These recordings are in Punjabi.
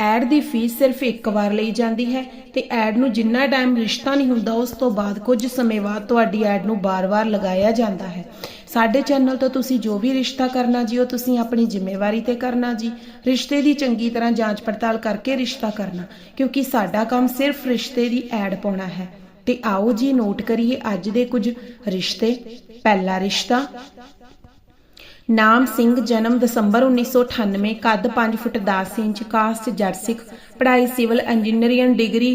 ਐਡ ਦੀ ਫੀਸ ਸਿਰਫ ਇੱਕ ਵਾਰ ਲਈ ਜਾਂਦੀ ਹੈ ਤੇ ਐਡ ਨੂੰ ਜਿੰਨਾ ਟਾਈਮ ਰਿਸ਼ਤਾ ਨਹੀਂ ਹੁੰਦਾ, ਉਸ ਤੋਂ ਬਾਅਦ ਕੁਝ ਸਮੇਂ ਬਾਅਦ ਤੁਹਾਡੀ ਐਡ ਨੂੰ ਬਾਰ-ਬਾਰ ਲਗਾਇਆ ਜਾਂਦਾ ਹੈ। ਸਾਡੇ ਚੈਨਲ ਤੋਂ ਤੁਸੀਂ ਜੋ ਵੀ ਰਿਸ਼ਤਾ ਕਰਨਾ ਜੀ, ਉਹ ਤੁਸੀਂ ਆਪਣੀ ਜ਼ਿੰਮੇਵਾਰੀ ਤੇ ਕਰਨਾ ਜੀ। ਰਿਸ਼ਤੇ ਦੀ ਚੰਗੀ ਤਰ੍ਹਾਂ ਜਾਂਚ ਪੜਤਾਲ ਕਰਕੇ ਰਿਸ਼ਤਾ ਕਰਨਾ, ਕਿਉਂਕਿ ਸਾਡਾ ਕੰਮ ਸਿਰਫ ਰਿਸ਼ਤੇ ਦੀ ਐਡ ਪਾਉਣਾ ਹੈ। ਤੇ ਆਓ ਜੀ ਨੋਟ ਕਰੀਏ ਅੱਜ ਦੇ ਕੁਝ ਰਿਸ਼ਤੇ। ਪਹਿਲਾ ਰਿਸ਼ਤਾ ਨਾਮ ਸਿੰਘ ਜਨਮ ਦਸੰਬਰ 1998 ਕੱਦ 5 ਫੁੱਟ 10 ਇੰਚ, ਕਾਸਟ ਜਰਸਿਕ ਪੜ੍ਹਾਈ civil engineering, degree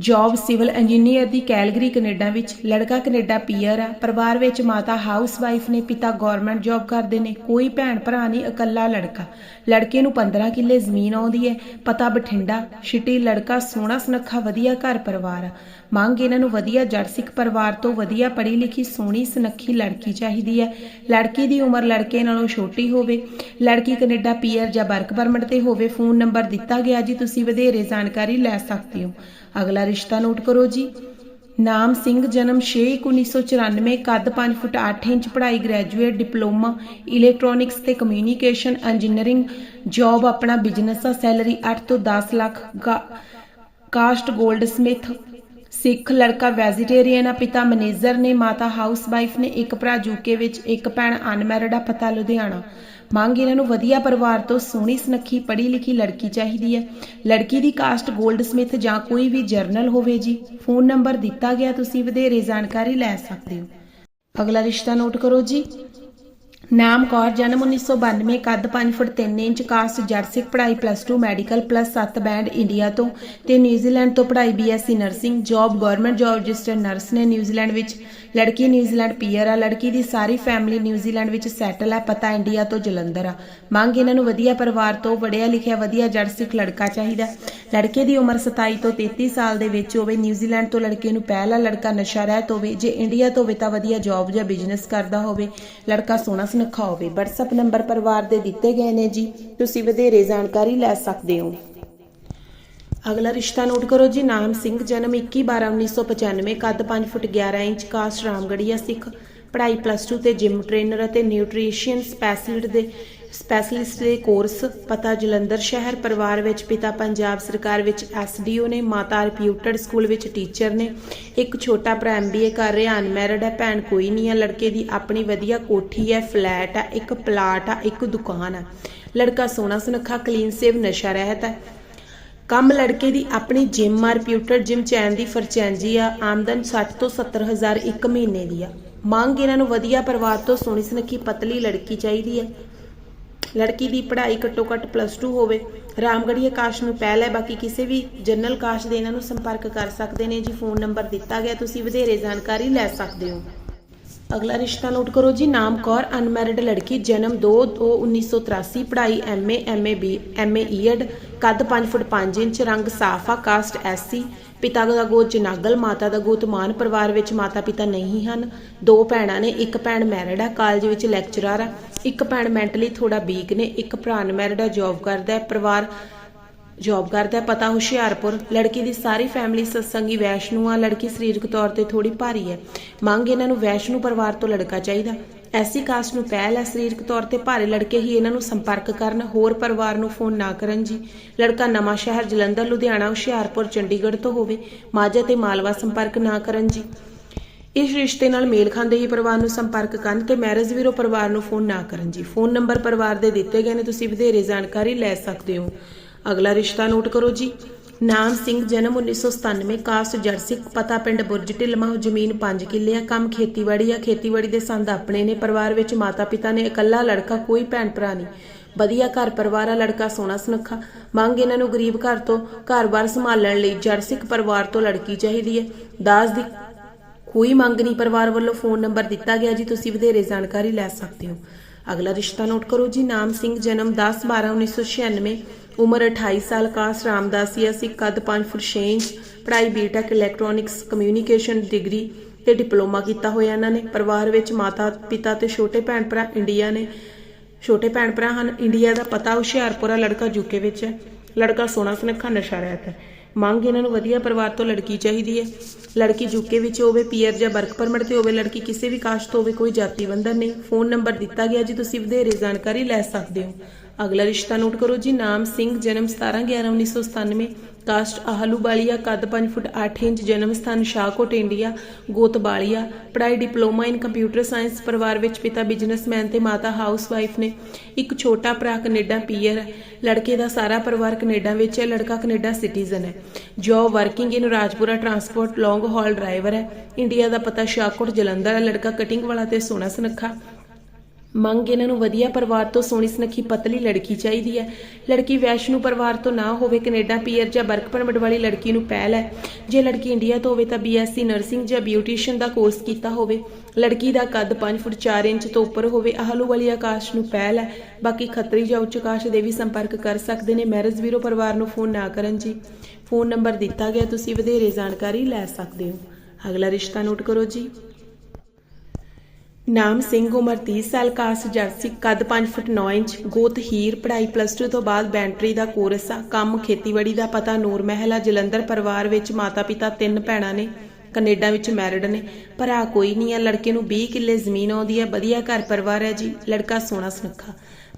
job civil engineer ਦੀ ਕੈਲਗਰੀ ਕੈਨੇਡਾ ਵਿੱਚ, ਲੜਕਾ ਕੈਨੇਡਾ ਪੀਅਰ ਆ, ਪਰਿਵਾਰ ਵਿੱਚ ਮਾਤਾ ਹਾਊਸਵਾਈਫ ਨੇ, ਪਿਤਾ ਗਵਰਨਮੈਂਟ ਜੌਬ ਕਰਦੇ ਨੇ, ਕੋਈ ਭੈਣ ਭਰਾ ਨਹੀਂ, ਇਕੱਲਾ ਲੜਕਾ। ਲੜਕੇ ਨੂੰ 15 ਕਿੱਲੇ ਜ਼ਮੀਨ ਆਉਂਦੀ ਹੈ ਪਤਾ ਬਠਿੰਡਾ, ਸਿਟੀ, ਲੜਕਾ ਸੋਹਣਾ ਸੁਨੱਖਾ, ਵਧੀਆ ਘਰ ਪਰਿਵਾਰ ਆ। ਮੰਗ ਇਹਨਾਂ ਨੂੰ ਵਧੀਆ ਜੜ ਸਿੱਖ ਪਰਿਵਾਰ ਤੋਂ ਵਧੀਆ ਪੜ੍ਹੀ ਲਿਖੀ, ਸੋਹਣੀ ਸੁਨੱਖੀ ਲੜਕੀ ਚਾਹੀਦੀ ਹੈ ਲੜਕੀ ਦੀ ਉਮਰ ਲੜਕੇ ਨਾਲੋਂ ਛੋਟੀ ਹੋਵੇ, ਲੜਕੀ ਕੈਨੇਡਾ ਪੀਅਰ ਜਾਂ ਵਰਕ ਪਰਮਿਟ ਤੇ ਹੋਵੇ, ਫੋਨ ਨੰਬਰ ਦਿੱਤਾ ਗਿਆ ਜੀ, ਤੁਸੀਂ ਵਧੇਰੇ ਜਾਣਕਾਰੀ ਲੈ ਸਕਦੇ ਹੋ। ਅਗਲਾ ਰਿਸ਼ਤਾ ਨੋਟ ਕਰੋ ਜੀ। ਨਾਮ ਸਿੰਘ, ਜਨਮ 6/1994 ਕੱਦ 5 ਫੁੱਟ 8 ਇੰਚ, ਪੜ੍ਹਾਈ ਗ੍ਰੈਜੂਏਟ ਡਿਪਲੋਮਾ ਇਲੈਕਟ੍ਰੋਨਿਕਸ ਤੇ ਕਮਿਊਨੀਕੇਸ਼ਨ ਇੰਜੀਨੀਅਰਿੰਗ ਜੌਬ ਆਪਣਾ ਬਿਜ਼ਨਸ ਆ ਸੈਲਰੀ 8 ਤੋਂ 10 ਲੱਖ ਕਾਸਟ 골ਡ ਸਮਿਥ ਸਿੱਖ, ਲੜਕਾ ਵੈਜੀਟੇਰੀਅਨ ਆ, ਪਿਤਾ ਮੈਨੇਜਰ ਨੇ, ਮਾਤਾ ਹਾਊਸ ਵਾਈਫ ਨੇ, ਇੱਕ ਭਰਾ ਯੂਕੇ ਵਿੱਚ, ਇੱਕ ਭੈਣ ਅਨਮੈਰਿਡ ਆ, ਪਤਾ ਲੁਧਿਆਣਾ। ਮੰਗ ਇਹਨਾਂ ਨੂੰ ਵਧੀਆ ਪਰਿਵਾਰ ਤੋਂ ਸੋਹਣੀ, ਸੁਨੱਖੀ ਪੜ੍ਹੀ ਲਿਖੀ ਲੜਕੀ ਚਾਹੀਦੀ ਹੈ। ਲੜਕੀ ਦੀ ਕਾਸਟ 골ਡ ਸਮਿਥ ਜਾਂ ਕੋਈ ਵੀ ਜਰਨਲ ਹੋਵੇ ਜੀ, ਫੋਨ ਨੰਬਰ ਦਿੱਤਾ ਗਿਆ, ਤੁਸੀਂ ਵਧੇਰੇ ਜਾਣਕਾਰੀ ਲੈ ਸਕਦੇ ਹੋ। ਅਗਲਾ ਰਿਸ਼ਤਾ ਨੋਟ ਕਰੋ ਜੀ। ਨਾਮ ਕੌਰ, ਜਨਮ 1992 ਕੱਦ 5 foot 3 inch, caste Jat Sikh ਪੜ੍ਹਾਈ plus 2 medical plus 7 band India ਤੋਂ ਤੇ ਨਿਊਜ਼ੀਲੈਂਡ ਤੋਂ ਪੜ੍ਹਾਈ BSc nursing job government job register nurse ਨੇ ਨਿਊਜ਼ੀਲੈਂਡ ਵਿੱਚ ਲੜਕੀ ਨਿਊਜ਼ੀਲੈਂਡ ਪੀਅਰ ਆ, ਲੜਕੀ ਦੀ ਸਾਰੀ ਫੈਮਿਲੀ ਨਿਊਜ਼ੀਲੈਂਡ ਵਿੱਚ ਸੈਟਲ ਆ, ਪਤਾ ਇੰਡੀਆ ਤੋਂ ਜਲੰਧਰ ਆ। ਮੰਗ ਇਹਨਾਂ ਨੂੰ ਵਧੀਆ ਪਰਿਵਾਰ ਤੋਂ, ਪੜ੍ਹਿਆ ਲਿਖਿਆ ਵਧੀਆ ਜੱਟ ਸਿੱਖ ਲੜਕਾ ਚਾਹੀਦਾ। ਲੜਕੇ ਦੀ ਉਮਰ 27 ਤੋਂ 33 ਸਾਲ ਦੇ ਵਿੱਚ ਹੋਵੇ ਨਿਊਜ਼ੀਲੈਂਡ ਤੋਂ ਲੜਕੇ ਨੂੰ ਪਹਿਲਾ ਲੜਕਾ ਨਸ਼ਾ ਰਹਿਤ ਹੋਵੇ, ਜੇ ਇੰਡੀਆ ਤੋਂ ਹੋਵੇ ਤਾਂ ਵਧੀਆ ਜੌਬ ਜਾਂ ਬਿਜ਼ਨਸ ਕਰਦਾ ਹੋਵੇ, ਲੜਕਾ ਸੋਹਣਾ ਸੁਨੱਖਾ ਹੋਵੇ WhatsApp ਨੰਬਰ ਪਰਿਵਾਰ ਦੇ ਦਿੱਤੇ ਗਏ ਨੇ ਜੀ। ਤੁਸੀਂ ਵਧੇਰੇ ਜਾਣਕਾਰੀ ਲੈ ਸਕਦੇ ਹੋ। ਅਗਲਾ ਰਿਸ਼ਤਾ ਨੋਟ ਕਰੋ ਜੀ। ਨਾਮ ਸਿੰਘ, ਜਨਮ 21/12/1995 ਕੱਦ 5 ਫੁੱਟ 11 ਇੰਚ, ਕਾਸਟ ਰਾਮਗੜੀਆ ਸਿੱਖ, ਪੜ੍ਹਾਈ ਪਲੱਸ 2 ਤੇ ਜਿਮ ਟ੍ਰੇਨਰ ਅਤੇ ਨਿਊਟ੍ਰੀਸ਼ਨ ਸਪੈਸ਼ਲਿਸਟ ਦੇ ਸਪੈਸ਼ਲਿਸਟ ਦੇ ਕੋਰਸ ਪਤਾ ਜਲੰਧਰ ਸ਼ਹਿਰ ਪਰਿਵਾਰ ਵਿੱਚ ਪਿਤਾ ਪੰਜਾਬ ਸਰਕਾਰ ਵਿੱਚ ਐਸਡੀਓ ਨੇ, ਮਾਤਾ ਰਿਪਿਊਟਡ ਸਕੂਲ ਵਿੱਚ ਟੀਚਰ ਨੇ। ਇੱਕ ਛੋਟਾ ਭਰਾ ਐਮਬੀਏ ਕਰ ਰਿਹਾ, ਅਨਮੈਰਿਡ ਹੈ, ਭੈਣ ਕੋਈ ਨਹੀਂ ਹੈ, ਲੜਕੇ ਦੀ ਆਪਣੀ ਵਧੀਆ ਕੋਠੀ ਹੈ, ਫਲੈਟ ਹੈ, ਇੱਕ ਪਲਾਟ ਆ ਇੱਕ ਦੁਕਾਨ ਹੈ। ਲੜਕਾ ਸੋਹਣਾ ਸੁਨੱਖਾ, ਕਲੀਨ, ਸੇਵ, ਨਸ਼ਾ ਰਹਿਤ ਹੈ। ਕੰਮ ਲੜਕੇ ਦੀ ਆਪਣੀ ਜਿਮ ਆ ਰਿਪਿਊਟਡ ਜਿਮ ਚੈਨ ਦੀ ਫਰਚੈਂਜੀ ਆ ਆਮਦਨ 60 ਤੋਂ 70 ਹਜ਼ਾਰ ਇੱਕ ਮਹੀਨੇ ਦੀ ਆ ਮੰਗ ਇਹਨਾਂ ਨੂੰ ਵਧੀਆ ਪਰਿਵਾਰ ਤੋਂ ਸੋਹਣੀ ਸੁਨੱਖੀ ਪਤਲੀ ਲੜਕੀ ਚਾਹੀਦੀ ਹੈ। ਲੜਕੀ ਦੀ ਪੜ੍ਹਾਈ ਘੱਟੋ ਘੱਟ ਪਲੱਸ 2 ਹੋਵੇ। ਰਾਮਗੜੀਆ ਕਾਸ਼ ਨੂੰ ਪਹਿਲ ਹੈ, ਬਾਕੀ ਕਿਸੇ ਵੀ ਜਨਰਲ ਕਾਸ਼ ਦੇ ਇਹਨਾਂ ਨੂੰ ਸੰਪਰਕ ਕਰ ਸਕਦੇ ਨੇ। ਜੀ ਫੋਨ ਨੰਬਰ ਦਿੱਤਾ ਗਿਆ, ਤੁਸੀਂ ਵਧੇਰੇ ਜਾਣਕਾਰੀ ਲੈ ਸਕਦੇ ਹੋ। ਅਗਲਾ ਰਿਸ਼ਤਾ ਨੋਟ ਕਰੋ ਜੀ, ਨਾਮ ਕੌਰ ਅਨਮੈਰਿਡ ਲੜਕੀ, ਜਨਮ 2 2 1983 ਪੜ੍ਹਾਈ MA MA B MA Ed ਕੱਦ 5 ਫੁੱਟ 5 ਇੰਚ, ਰੰਗ ਸਾਫ਼ ਆ ਕਾਸਟ ਐਸਸੀ ਪਿਤਾ ਦਾ ਗੋਤ ਜਨਾਗਲ ਮਾਤਾ ਦਾ ਗੋਤ ਮਾਨ ਪਰਿਵਾਰ ਵਿੱਚ ਮਾਤਾ ਪਿਤਾ ਨਹੀਂ ਹਨ। ਦੋ ਭੈਣਾਂ ਨੇ, ਇੱਕ ਭੈਣ ਮੈਰਿਡ ਆ ਕਾਲਜ ਵਿੱਚ ਲੈਕਚਰਰ ਆ। ਇੱਕ ਭੈਣ ਮੈਂਟਲੀ ਥੋੜਾ ਵੀਕ ਨੇ, ਇੱਕ ਭਰਾ ਅਨਮੈਰਿਡ ਹੈ ਜੌਬ ਕਰਦਾ ਹੈ, ਪਰਿਵਾਰ ਜੌਬ ਕਰਦਾ ਹੈ, ਪਤਾ ਹੁਸ਼ਿਆਰਪੁਰ, ਲੜਕੀ ਦੀ ਸਾਰੀ ਫੈਮਿਲੀ ਸਤਸੰਗੀ ਵੈਸ਼ਨੂ ਆ, ਲੜਕੀ ਸਰੀਰਕ ਤੌਰ ਤੇ ਥੋੜੀ ਭਾਰੀ ਹੈ। ਮੰਗ ਇਹਨਾਂ ਨੂੰ ਵੈਸ਼ਨੂ ਪਰਿਵਾਰ ਤੋਂ ਲੜਕਾ ਚਾਹੀਦਾ। ਐਸੀ ਕਾਸਟ ਨੂੰ ਪਹਿਲ ਹੈ, ਸਰੀਰਕ ਤੌਰ ਤੇ ਭਾਰੇ ਲੜਕੇ ਹੀ ਇਹਨਾਂ ਨੂੰ ਸੰਪਰਕ ਕਰਨ, ਹੋਰ ਪਰਿਵਾਰ ਨੂੰ ਫੋਨ ਨਾ ਕਰਨ ਜੀ। ਲੜਕਾ ਨਵਾਂ ਸ਼ਹਿਰ ਜਲੰਧਰ, ਲੁਧਿਆਣਾ, ਹੁਸ਼ਿਆਰਪੁਰ, ਚੰਡੀਗੜ੍ਹ ਤੋਂ ਹੋਵੇ, ਮਾਝਾ ਤੇ ਮਾਲਵਾ ਸੰਪਰਕ ਨਾ ਕਰਨ ਜੀ। ਇਸ ਰਿਸ਼ਤੇ ਨਾਲ ਮੇਲ ਖਾਂਦੇ ਹੀ ਪਰਿਵਾਰ ਨੂੰ ਸੰਪਰਕ ਕਰਨ ਤੇ ਮੈਰਿਜ ਵੀਰੋ ਪਰਿਵਾਰ ਨੂੰ ਫੋਨ ਨਾ ਕਰਨ ਜੀ। ਫੋਨ ਨੰਬਰ ਪਰਿਵਾਰ ਦੇ ਦਿੱਤੇ ਗਏ ਨੇ, ਤੁਸੀਂ ਵਧੇਰੇ ਜਾਣਕਾਰੀ ਲੈ ਸਕਦੇ ਹੋ। ਅਗਲਾ ਰਿਸ਼ਤਾ ਨੋਟ ਕਰੋ ਜੀ। ਨਾਮ ਸਿੰਘ, ਜਨਮ 1997 ਕਾਸਟ ਜਰਸਿਕ ਪਤਾ ਪਿੰਡ ਬੁਰਜ ਢਿਲਮਾ ਜ਼ਮੀਨ 5 ਕਿੱਲੇ ਆ ਕੰਮ ਖੇਤੀਬਾੜੀ ਆ। ਖੇਤੀਬਾੜੀ ਦੇ ਸੰਦ ਆਪਣੇ ਨੇ। ਪਰਿਵਾਰ ਵਿੱਚ ਮਾਤਾ ਪਿਤਾ ਨੇ ਇਕੱਲਾ ਲੜਕਾ, ਕੋਈ ਭੈਣ ਭਰਾ ਨਹੀਂ। ਵਧੀਆ ਘਰ ਪਰਿਵਾਰ ਆ, ਲੜਕਾ ਸੋਹਣਾ ਸੁਨੱਖਾ। ਮੰਗ ਇਹਨਾਂ ਨੂੰ ਗਰੀਬ ਘਰ ਤੋਂ ਘਰ-ਬਾਰ ਸੰਭਾਲਣ ਲਈ ਜਰਸਿਕ ਪਰਿਵਾਰ ਤੋਂ ਲੜਕੀ ਚਾਹੀਦੀ ਹੈ। ਦਾਸ ਦੀ ਕੋਈ ਮੰਗ ਨਹੀਂ, ਪਰਿਵਾਰ ਵੱਲੋਂ ਫੋਨ ਨੰਬਰ ਦਿੱਤਾ ਗਿਆ ਜੀ, ਤੁਸੀਂ ਵਧੇਰੇ ਜਾਣਕਾਰੀ ਲੈ ਸਕਦੇ ਹੋ। ਅਗਲਾ ਰਿਸ਼ਤਾ ਨੋਟ ਕਰੋ ਜੀ, ਨਾਮ ਸਿੰਘ, ਜਨਮ 10 12 1996 ਉਮਰ 28 ਸਾਲ, ਕਾਸ ਰਾਮਦਾਸੀਆ ਸਿੱਖ ਕੱਦ 5 ਫੁੱਟ 6 ਇੰਚ, ਪੜ੍ਹਾਈ ਬੀਟੈਕ ਇਲੈਕਟ੍ਰੋਨਿਕਸ ਕਮਿਊਨੀਕੇਸ਼ਨ ਡਿਗਰੀ ਤੇ ਡਿਪਲੋਮਾ ਕੀਤਾ ਹੋਇਆ ਇਹਨਾਂ ਨੇ। ਪਰਿਵਾਰ ਵਿੱਚ ਮਾਤਾ, ਪਿਤਾ ਤੇ ਛੋਟੇ ਭੈਣ ਭਰਾ ਇੰਡੀਆ ਨੇ। ਛੋਟੇ ਭੈਣ ਭਰਾ ਹਨ, ਇੰਡੀਆ ਦਾ ਪਤਾ ਹੁਸ਼ਿਆਰਪੁਰਾ ਲੜਕਾ ਯੂਕੇ ਵਿੱਚ ਹੈ। ਲੜਕਾ ਸੋਹਣਾ ਸੁਨੱਖਾ ਨਸ਼ਾ ਰਹਿਤ ਹੈ। ਮੰਗ ਇਹਨਾਂ ਨੂੰ ਵਧੀਆ ਪਰਿਵਾਰ ਤੋਂ ਲੜਕੀ ਚਾਹੀਦੀ ਹੈ। ਲੜਕੀ ਯੂਕੇ ਵਿੱਚ ਹੋਵੇ, ਪੀਆਰ ਜਾਂ ਵਰਕ ਪਰਮਿਟ ਤੇ ਹੋਵੇ, ਲੜਕੀ ਕਿਸੇ ਵੀ ਕਾਸਟ ਤੋਂ ਹੋਵੇ, ਕੋਈ ਜਾਤੀ ਬੰਧਨ ਨਹੀਂ। ਫੋਨ ਨੰਬਰ ਦਿੱਤਾ ਗਿਆ ਜੀ, ਤੁਸੀਂ ਵਧੇਰੇ ਜਾਣਕਾਰੀ ਲੈ ਸਕਦੇ ਹੋ। ਅਗਲਾ ਰਿਸ਼ਤਾ ਨੋਟ ਕਰੋ ਜੀ, ਨਾਮ ਸਿੰਘ, ਜਨਮ 17 11 1997 ਕਾਸਟ ਆਹਲੂਵਾਲੀਆ ਕੱਦ 5 ਫੁੱਟ 8 ਇੰਚ ਜਨਮ ਸਥਾਨ ਸ਼ਾਹਕੋਟ, ਇੰਡੀਆ ਗੋਤ ਬਾਲੀਆ ਪੜ੍ਹਾਈ, ਡਿਪਲੋਮਾ ਇਨ ਕੰਪਿਊਟਰ ਸਾਇੰਸ ਪਰਿਵਾਰ ਵਿੱਚ ਪਿਤਾ ਬਿਜ਼ਨਸਮੈਨ ਤੇ ਮਾਤਾ ਹਾਊਸਵਾਈਫ ਨੇ। ਇੱਕ ਛੋਟਾ ਭਰਾ ਕੈਨੇਡਾ ਪੀਅਰ ਹੈ। ਲੜਕੇ ਦਾ ਸਾਰਾ ਪਰਿਵਾਰ ਕੈਨੇਡਾ ਵਿੱਚ ਹੈ। ਲੜਕਾ ਕੈਨੇਡਾ ਸਿਟੀਜ਼ਨ ਹੈ। Job working in Rajpura transport, long haul driver ਹੈ। ਇੰਡੀਆ ਦਾ ਪਤਾ ਸ਼ਾਹਕੋਟ, ਜਲੰਧਰ ਹੈ। ਲੜਕਾ ਕਟਿੰਗ ਵਾਲਾ ਤੇ ਸੋਹਣਾ ਸੁਨੱਖਾ। ਮੰਗ ਇਹਨਾਂ ਨੂੰ ਵਧੀਆ ਪਰਿਵਾਰ ਤੋਂ ਸੋਹਣੀ ਸੁਨੱਖੀ ਪਤਲੀ ਲੜਕੀ ਚਾਹੀਦੀ ਹੈ। ਲੜਕੀ ਵੈਸ਼ਨੂ ਪਰਿਵਾਰ ਤੋਂ ਨਾ ਹੋਵੇ ਕੈਨੇਡਾ ਪੀਅਰ ਜਾਂ ਵਰਕ ਪਰਮਿਟ ਵਾਲੀ ਲੜਕੀ ਨੂੰ ਪਹਿਲ ਹੈ। ਜੇ ਲੜਕੀ ਇੰਡੀਆ ਤੋਂ ਹੋਵੇ ਤਾਂ ਬੀਐਸਸੀ ਨਰਸਿੰਗ ਜਾਂ ਬਿਊਟੀਸ਼ੀਅਨ ਦਾ ਕੋਰਸ ਕੀਤਾ ਹੋਵੇ। ਲੜਕੀ ਦਾ ਕੱਦ 5 ਫੁੱਟ 4 ਇੰਚ ਤੋਂ ਉੱਪਰ ਹੋਵੇ, ਆਹਲੂ ਵਾਲੀ ਆਕਾਸ਼ ਨੂੰ ਪਹਿਲ ਹੈ। ਬਾਕੀ ਖੱਤਰੀ ਜਾਂ ਉੱਚ ਆਕਾਸ਼ ਦੇ ਵੀ ਸੰਪਰਕ ਕਰ ਸਕਦੇ ਨੇ। ਮੈਰਿਜ ਬਿਊਰੋ ਪਰਿਵਾਰ ਨੂੰ ਫੋਨ ਨਾ ਕਰਨ ਜੀ। ਫੋਨ ਨੰਬਰ ਦਿੱਤਾ ਗਿਆ, ਤੁਸੀਂ ਵਧੇਰੇ ਜਾਣਕਾਰੀ ਲੈ ਸਕਦੇ ਹੋ। ਅਗਲਾ ਰਿਸ਼ਤਾ ਨੋਟ ਕਰੋ ਜੀ। ਨਾਮ ਸਿੰਘ, ਉਮਰ 30 ਸਾਲ ਕਾਸ ਜਰਸੀ, ਕੱਦ 5 ਫੁੱਟ 9 ਇੰਚ, ਗੋਤ ਹੀਰ, ਪੜ੍ਹਾਈ ਪਲੱਸ 2 ਤੋਂ ਬਾਅਦ ਬੈਂਟਰੀ ਦਾ ਕੋਰਸ ਆ। ਕੰਮ ਖੇਤੀਬਾੜੀ ਦਾ ਪਤਾ ਨੂਰ ਮਹਿਲਾ ਜਲੰਧਰ ਪਰਿਵਾਰ ਵਿੱਚ ਮਾਤਾ ਪਿਤਾ ਤਿੰਨ ਭੈਣਾਂ ਨੇ, ਕੈਨੇਡਾ ਵਿੱਚ ਮੈਰਿਡ ਨੇ। ਭਰਾ ਕੋਈ ਨਹੀਂ ਆ, ਲੜਕੇ ਨੂੰ 20 ਕਿੱਲੇ ਜ਼ਮੀਨ ਆਉਂਦੀ ਹੈ ਵਧੀਆ ਘਰ ਪਰਿਵਾਰ ਹੈ ਜੀ, ਲੜਕਾ ਸੋਹਣਾ ਸੁਨੱਖਾ।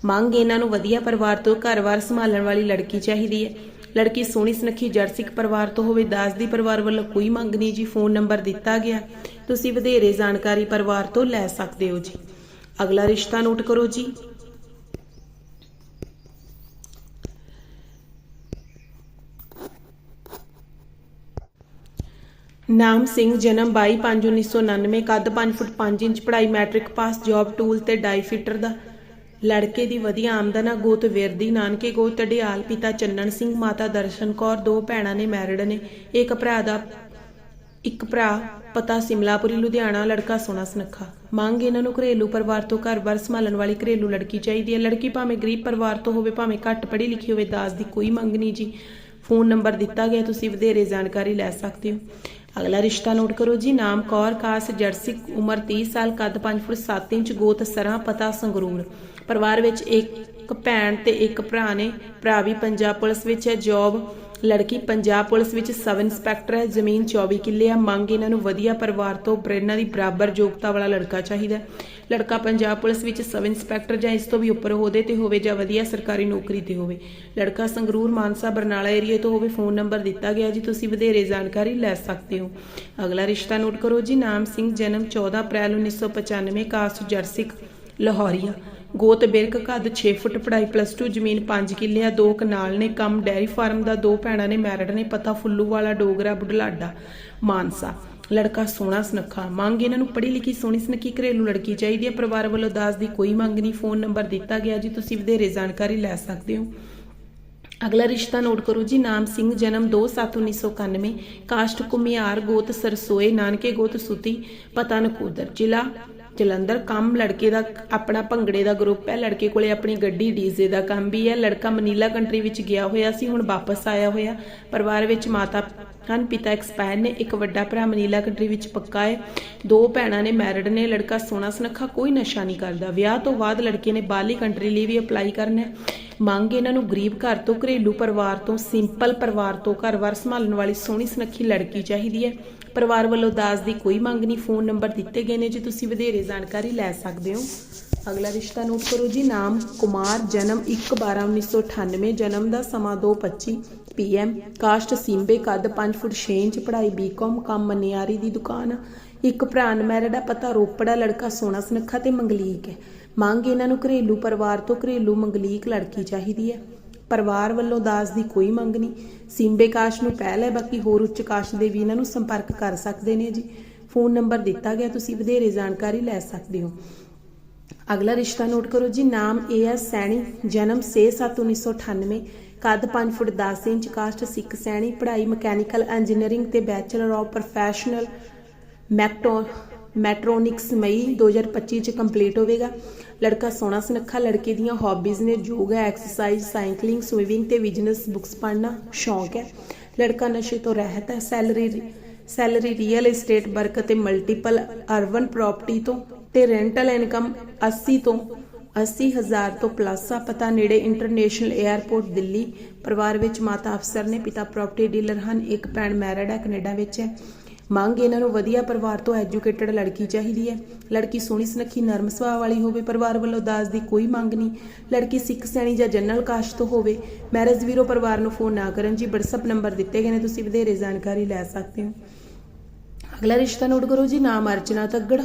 ਮੰਗ ਇਹਨਾਂ ਨੂੰ ਵਧੀਆ ਪਰਿਵਾਰ ਤੋਂ ਘਰ-ਬਾਰ ਸੰਭਾਲਣ ਵਾਲੀ ਲੜਕੀ ਚਾਹੀਦੀ ਹੈ। ਲੜਕੀ ਸੋਹਣੀ ਸੁਨੱਖੀ ਜਰਸਿਕ ਪਰਿਵਾਰ ਤੋਂ ਹੋਵੇ, ਦਾਸ ਦੀ ਪਰਿਵਾਰ ਵੱਲੋਂ ਕੋਈ ਮੰਗ ਨਹੀਂ ਜੀ, ਫੋਨ ਨੰਬਰ ਦਿੱਤਾ ਗਿਆ। ਤੁਸੀਂ ਵਧੇਰੇ ਜਾਣਕਾਰੀ ਪਰਿਵਾਰ ਤੋਂ ਲੈ ਸਕਦੇ ਹੋ ਜੀ। ਅਗਲਾ ਰਿਸ਼ਤਾ ਨੋਟ ਕਰੋ ਜੀ। ਨਾਮ ਸਿੰਘ, ਜਨਮ 22/5/1999 ਕੱਦ 5 ਫੁੱਟ 5 ਇੰਚ, ਪੜ੍ਹਾਈ ਮੈਟ੍ਰਿਕ ਪਾਸ, ਜੌਬ ਟੂਲ ਤੇ ਡਾਈ ਫਿਟਰ ਦਾ। ਲੜਕੇ ਦੀ ਵਧੀਆ ਆਮਦਨ ਗੋਤ ਵਿਰਦੀ। ਨਾਨਕੇ ਗੋਤ ਢਡਿਆਲ ਪਿਤਾ ਚੰਨਣ ਸਿੰਘ, ਮਾਤਾ ਦਰਸ਼ਨ ਕੌਰ, ਦੋ ਭੈਣਾਂ ਨੇ ਮੈਰਿਡ ਨੇ। ਇੱਕ ਭਰਾ ਦਾ, ਇੱਕ ਭਰਾ ਪਤਾ ਸਿਮਲਾਪੁਰੀ, ਲੁਧਿਆਣਾ, ਲੜਕਾ ਸੋਹਣਾ ਸੁਨੱਖਾ। ਮੰਗ ਇਹਨਾਂ ਨੂੰ ਘਰੇਲੂ ਪਰਿਵਾਰ ਤੋਂ ਘਰ-ਬਾਰ ਸੰਭਾਲਣ ਵਾਲੀ ਘਰੇਲੂ ਲੜਕੀ ਚਾਹੀਦੀ ਹੈ। ਲੜਕੀ ਭਾਵੇਂ ਗਰੀਬ ਪਰਿਵਾਰ ਤੋਂ ਹੋਵੇ, ਭਾਵੇਂ ਘੱਟ ਪੜ੍ਹੀ ਲਿਖੀ ਹੋਵੇ, ਦਾਸ ਦੀ ਕੋਈ ਮੰਗ ਨਹੀਂ ਜੀ। ਫੋਨ ਨੰਬਰ ਦਿੱਤਾ ਗਿਆ, ਤੁਸੀਂ ਵਧੇਰੇ ਜਾਣਕਾਰੀ ਲੈ ਸਕਦੇ ਹੋ। ਅਗਲਾ ਰਿਸ਼ਤਾ ਨੋਟ ਕਰੋ ਜੀ, ਨਾਮ ਕੌਰ, ਕਾਸ, ਜਰਸੀ, ਉਮਰ 30 ਸਾਲ, ਕੱਦ 5 ਫੁੱਟ 7 ਇੰਚ, ਗੋਤ ਸਰਾਂ, ਪਤਾ ਸੰਗਰੂਰ। ਪਰਿਵਾਰ ਵਿੱਚ ਇੱਕ ਭੈਣ ਤੇ ਇੱਕ ਭਰਾ ਨੇ, ਭਰਾ ਵੀ ਪੰਜਾਬ ਪੁਲਿਸ ਵਿੱਚ ਹੈ, ਜੌਬ ਲੜਕੀ ਪੰਜਾਬ ਪੁਲਿਸ ਵਿੱਚ ਸਬ ਇੰਸਪੈਕਟਰ ਹੈ। ਜ਼ਮੀਨ 24 ਕਿੱਲੇ ਆ। ਮੰਗ ਇਹਨਾਂ ਨੂੰ ਵਧੀਆ ਪਰਿਵਾਰ ਤੋਂ ਪ੍ਰੇਰਣਾ ਦੀ ਬਰਾਬਰ ਯੋਗਤਾ ਵਾਲਾ ਲੜਕਾ ਚਾਹੀਦਾ ਲੜਕਾ ਪੰਜਾਬ ਪੁਲਿਸ ਵਿੱਚ ਸਬ ਇੰਸਪੈਕਟਰ ਜਾਂ ਇਸ ਤੋਂ ਵੀ ਉੱਪਰ ਅਹੁਦੇ ਤੇ ਹੋਵੇ ਜਾਂ ਵਧੀਆ ਸਰਕਾਰੀ ਨੌਕਰੀ ਤੇ ਹੋਵੇ। ਲੜਕਾ ਸੰਗਰੂਰ ਮਾਨਸਾ ਬਰਨਾਲਾ ਏਰੀਆ ਤੋਂ ਹੋਵੇ ਫੋਨ ਨੰਬਰ ਦਿੱਤਾ ਗਿਆ ਜੀ। ਤੁਸੀਂ ਵਧੇਰੇ ਜਾਣਕਾਰੀ ਲੈ ਸਕਦੇ ਹੋ। ਅਗਲਾ ਰਿਸ਼ਤਾ ਨੋਟ ਕਰੋ ਜੀ। ਨਾਮ ਸਿੰਘ, ਜਨਮ 14 ਅਪ੍ਰੈਲ 1995 ਕਾਸਟ ਜਰਸਿਕ ਲਾਹੌਰੀਆ। ਗੋਤ ਬਿਰਕ ਕੱਦ 6 ਫੁੱਟ ਪੜਾਈ ਪਲੱਸ 2 ਜ਼ਮੀਨ 5 ਕਿੱਲੇ ਆ ਦੋ ਕਨਾਲ ਨੇ ਕੰਮ, ਡੈਰੀ ਫਾਰਮ ਦਾ ਦੋ ਭੈਣਾਂ ਨੇ ਮੈਰਿਡ ਨੇ, ਪਤਾ ਫੁੱਲੂ ਵਾਲਾ ਡੋਗਰਾ ਬੁਢਲਾਡਾ ਮਾਨਸਾ। ਲੜਕਾ ਸੋਹਣਾ ਸੁਨੱਖਾ, ਮੰਗ ਇਹਨਾਂ ਨੂੰ ਪੜ੍ਹੀ ਲਿਖੀ ਸੋਹਣੀ ਸੁਨੱਖੀ ਘਰੇਲੂ ਲੜਕੀ ਚਾਹੀਦੀ ਹੈ। ਪਰਿਵਾਰ ਵੱਲੋਂ ਦਾਸ ਦੀ ਕੋਈ ਮੰਗ ਨਹੀਂ, ਫੋਨ ਨੰਬਰ ਦਿੱਤਾ ਗਿਆ ਜੀ, ਤੁਸੀਂ ਵਧੇਰੇ ਜਾਣਕਾਰੀ ਲੈ ਸਕਦੇ ਹੋ। ਅਗਲਾ ਰਿਸ਼ਤਾ ਨੋਟ ਕਰੋ ਜੀ, ਨਾਮ ਸਿੰਘ, ਜਨਮ 2/7/1991 ਕਾਸਟ ਕੁਮਿਆਰ ਗੋਤ ਸਰਸੋਏ, ਨਾਨਕੇ ਗੋਤ ਸੁਤੀ ਪਤਾ ਨਕੋਦਰ ਜ਼ਿਲ੍ਹਾ ਜਲੰਧਰ ਕੰਮ ਲੜਕੇ ਦਾ, ਆਪਣਾ ਭੰਗੜੇ ਦਾ ਗਰੁੱਪ ਹੈ। ਲੜਕੇ ਕੋਲੇ ਆਪਣੀ ਗੱਡੀ ਡੀਜ਼ੇ ਦਾ ਕੰਮ ਵੀ ਹੈ। ਲੜਕਾ ਮਨੀਲਾ ਕੰਟਰੀ ਵਿੱਚ ਗਿਆ ਹੋਇਆ ਸੀ, ਹੁਣ ਵਾਪਸ ਆਇਆ ਹੋਇਆ। ਪਰਿਵਾਰ ਵਿੱਚ ਮਾਤਾ ਹਨ, ਪਿਤਾ ਐਕਸਪਾਇਰ ਨੇ, ਇੱਕ ਵੱਡਾ ਭਰਾ ਮਨੀਲਾ ਕੰਟਰੀ ਵਿੱਚ ਪੱਕਾ ਹੈ। ਦੋ ਭੈਣਾਂ ਨੇ ਮੈਰਿਡ ਨੇ, ਲੜਕਾ ਸੋਹਣਾ ਸੁਨੱਖਾ, ਕੋਈ ਨਸ਼ਾ ਨਹੀਂ ਕਰਦਾ। ਵਿਆਹ ਤੋਂ ਬਾਅਦ ਲੜਕੇ ਨੇ ਬਾਹਰਲੀ ਕੰਟਰੀ ਲਈ ਵੀ ਅਪਲਾਈ ਕਰਨਾ ਹੈ। ਮੰਗ ਇਹਨਾਂ ਨੂੰ ਗਰੀਬ ਘਰ ਤੋਂ, ਘਰੇਲੂ ਪਰਿਵਾਰ ਤੋਂ ਸਿੰਪਲ ਪਰਿਵਾਰ ਤੋਂ ਘਰ ਵਾਰ ਸੰਭਾਲਣ ਵਾਲੀ ਸੋਹਣੀ ਸੁਨੱਖੀ ਲੜਕੀ ਚਾਹੀਦੀ ਹੈ। ਪਰਿਵਾਰ ਵੱਲੋਂ ਦਾਜ ਦੀ ਕੋਈ ਮੰਗ ਨਹੀਂ, ਫੋਨ ਨੰਬਰ ਦਿੱਤੇ ਗਏ ਨੇ। ਜੀ ਤੁਸੀਂ ਵਧੇਰੇ ਜਾਣਕਾਰੀ ਲੈ ਸਕਦੇ ਹੋ, ਅਗਲਾ ਰਿਸ਼ਤਾ ਨੋਟ ਕਰੋ ਜੀ। ਨਾਮ ਕੁਮਾਰ, ਜਨਮ 1/12/1998 ਜਨਮ ਦਾ ਸਮਾਂ 2:25 ਪੀਐਮ ਕਾਸਟ ਸਿੰਬੇ, ਕੱਦ 5 ਫੁੱਟ 6 ਇੰਚ, ਪੜ੍ਹਾਈ ਬੀਕਾਮ, ਕੰਮ ਮਨਿਆਰੀ ਦੀ ਦੁਕਾਨ। ਇੱਕ ਭਰਾ ਅਨਮੈਰਿਡ ਆ ਪਤਾ, ਰੋਪੜਾ ਲੜਕਾ ਸੋਹਣਾ ਸੁਨੱਖਾ ਤੇ ਮੰਗਲੀਕ ਹੈ। ਮੰਗ ਇਹਨਾਂ ਨੂੰ ਘਰੇਲੂ ਪਰਿਵਾਰ ਤੋਂ ਘਰੇਲੂ ਮੰਗਲੀਕ ਲੜਕੀ ਚਾਹੀਦੀ ਹੈ। ਪਰਿਵਾਰ ਵੱਲੋਂ ਦਾਜ ਦੀ ਕੋਈ ਮੰਗ ਨਹੀਂ। ਸਿੰਬੇ ਕਾਸ਼ ਨੂੰ ਪਹਿਲ ਹੈ ਬਾਕੀ ਹੋਰ ਉੱਚ ਕਾਸ਼ ਦੇ ਵੀ ਇਹਨਾਂ ਨੂੰ ਸੰਪਰਕ ਕਰ ਸਕਦੇ ਨੇ ਜੀ। ਫੋਨ ਨੰਬਰ ਦਿੱਤਾ ਗਿਆ, ਤੁਸੀਂ ਵਧੇਰੇ ਜਾਣਕਾਰੀ ਲੈ ਸਕਦੇ ਹੋ। ਅਗਲਾ ਰਿਸ਼ਤਾ ਨੋਟ ਕਰੋ ਜੀ, ਨਾਮ ਏ ਐਸ ਸੈਣੀ, ਜਨਮ 6/7/1998 ਕੱਦ 5 foot 10 inch, caste Sikh Saini, ਪੜ੍ਹਾਈ ਮਕੈਨੀਕਲ ਇੰਜੀਨੀਅਰਿੰਗ ਤੇ ਬੈਚਲਰ ਆਫ ਪ੍ਰੋਫੈਸ਼ਨਲ ਮੈਕਟੋ ਮੈਟਰੋਨਿਕਸ ਮਈ 2025 ਚ ਕੰਪਲੀਟ ਹੋਵੇਗਾ। ਲੜਕਾ ਸੋਹਣਾ ਸੁਨੱਖਾ, ਲੜਕੇ ਦੀਆਂ ਹੌਬੀਜ਼ ਨੇ ਯੋਗਾ ਐਕਸਰਸਾਈਜ਼ ਸਾਈਕਲਿੰਗ ਸਵਿਮਿੰਗ ਤੇ ਬਿਜ਼ਨਸ ਬੁੱਕਸ ਪੜ੍ਹਨਾ ਸ਼ੌਂਕ ਹੈ। ਲੜਕਾ ਨਸ਼ੇ ਤੋਂ ਰਹਿਤ ਹੈ salary salary real estate work ਅਤੇ ਮਲਟੀਪਲ ਅਰਬਨ ਪ੍ਰਾਪਰਟੀ ਤੋਂ ਤੇ ਰੈਂਟਲ ਇਨਕਮ 80 ਤੋਂ 80000 ਤੋਂ ਪਲੱਸ ਆ। ਪਤਾ ਨੇੜੇ ਇੰਟਰਨੈਸ਼ਨਲ 에ਅਰਪੋਰਟ ਦਿੱਲੀ, ਪਰਿਵਾਰ ਵਿੱਚ ਮਾਤਾ ਅਫਸਰ ਨੇ, ਪਿਤਾ ਪ੍ਰਾਪਰਟੀ ਡੀਲਰ ਹਨ, ਇੱਕ ਭੈਣ ਮੈਰਿਡ ਹੈ, ਕੈਨੇਡਾ ਵਿੱਚ ਹੈ। ਮੰਗ ਇਹਨਾਂ ਨੂੰ ਵਧੀਆ ਪਰਿਵਾਰ ਤੋਂ ਐਜੂਕੇਟਡ ਲੜਕੀ ਚਾਹੀਦੀ ਹੈ। ਲੜਕੀ ਸੋਹਣੀ ਸੁਨੱਖੀ, ਨਰਮ ਸੁਭਾਅ ਵਾਲੀ ਹੋਵੇ, ਪਰਿਵਾਰ ਵੱਲੋਂ ਦਾਜ ਦੀ ਕੋਈ ਮੰਗ ਨਹੀਂ। ਲੜਕੀ ਸਿੱਖ ਸੈਣੀ ਜਾਂ ਜਨਰਲ ਕਾਸਟ ਤੋਂ ਹੋਵੇ, ਮੈਰਿਜ ਵੀਰੋ ਪਰਿਵਾਰ ਨੂੰ ਫੋਨ ਨਾ ਕਰਨ। ਜੀ, WhatsApp ਨੰਬਰ ਦਿੱਤੇ ਗਏ ਨੇ, ਤੁਸੀਂ ਵਧੇਰੇ ਜਾਣਕਾਰੀ ਲੈ ਸਕਦੇ ਹੋ। ਅਗਲਾ ਰਿਸ਼ਤਾ ਨੋਟ ਕਰੋ ਜੀ, ਨਾਮ ਅਰਚਨਾ ਤੱਗੜ